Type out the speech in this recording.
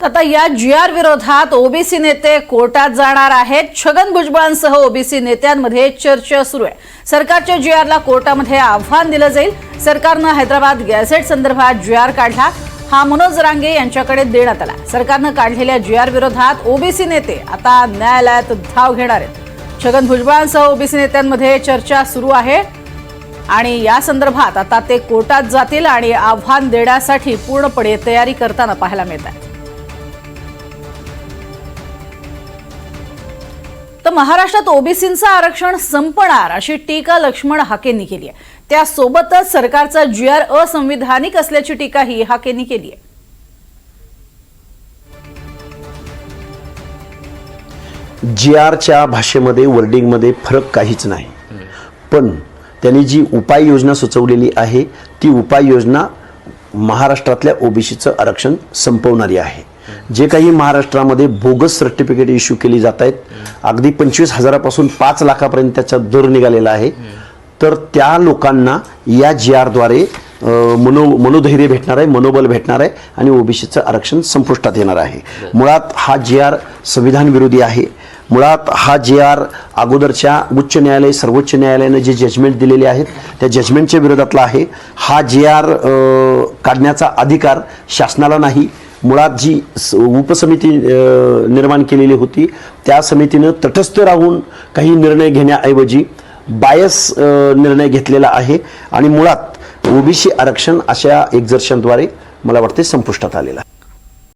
तर आता या जी आर विरोधात ओबीसी नेते कोर्टात जाणार आहेत. छगन भुजबळांसह ओबीसी नेत्यांमध्ये चर्चा सुरू आहे. सरकारच्या जी आरला कोर्टामध्ये आव्हान दिलं जाईल. सरकारनं हैदराबाद गॅझेट संदर्भात जी आर काढला. हा मनोज रांगे यांच्याकडे देण्यात आला. सरकारनं काढलेल्या जी आर विरोधात ओबीसी नेते आता न्यायालयात धाव घेणार आहेत. छगन भुजबळांसह ओबीसी नेत्यांमध्ये चर्चा सुरू आहे. आणि या संदर्भात आता ते कोर्टात जातील आणि आव्हान देण्यासाठी पूर्णपणे तयारी करताना पाहायला मिळत आहे. तर महाराष्ट्रात ओबीसींचं आरक्षण संपणार अशी टीका लक्ष्मण हाकेंनी केली आहे. त्यासोबतच सरकारचा जी आर असंविधानिक असल्याची टीकाही हाकेंनी केली आहे. जी आरच्या भाषेमध्ये वर्डिंगमध्ये फरक काहीच नाही. पण त्यांनी जी उपाययोजना सुचवलेली आहे ती उपाययोजना महाराष्ट्रातल्या ओबीसीचं आरक्षण संपवणारी आहे. जे काही महाराष्ट्रामध्ये बोगस सर्टिफिकेट इश्यू केली जात आहेत अगदी पंचवीस हजारापासून पाच लाखापर्यंत त्याचा दर निघालेला आहे. तर त्या लोकांना या जी आरद्वारे मनो मनोधैर्य भेटणार आहे मनोबल भेटणार आहे आणि ओबीसीचं आरक्षण संपुष्टात येणार आहे. मुळात हा जी आर संविधान विरोधी आहे. मुळात हा जे आर अगोदरच्या उच्च न्यायालय सर्वोच्च न्यायालयानं जे जजमेंट दिलेले आहेत त्या जजमेंटच्या विरोधातला आहे. हा जे आर काढण्याचा अधिकार शासनाला नाही मुळात जी स- उपसमिती निर्माण केलेली होती त्या समितीनं तटस्थ राहून काही निर्णय घेण्याऐवजी बायस निर्णय घेतलेला आहे आणि मुळात ओबीसी आरक्षण अशा एक्झर्शनद्वारे मला वाटते संपुष्टात आलेलं आहे.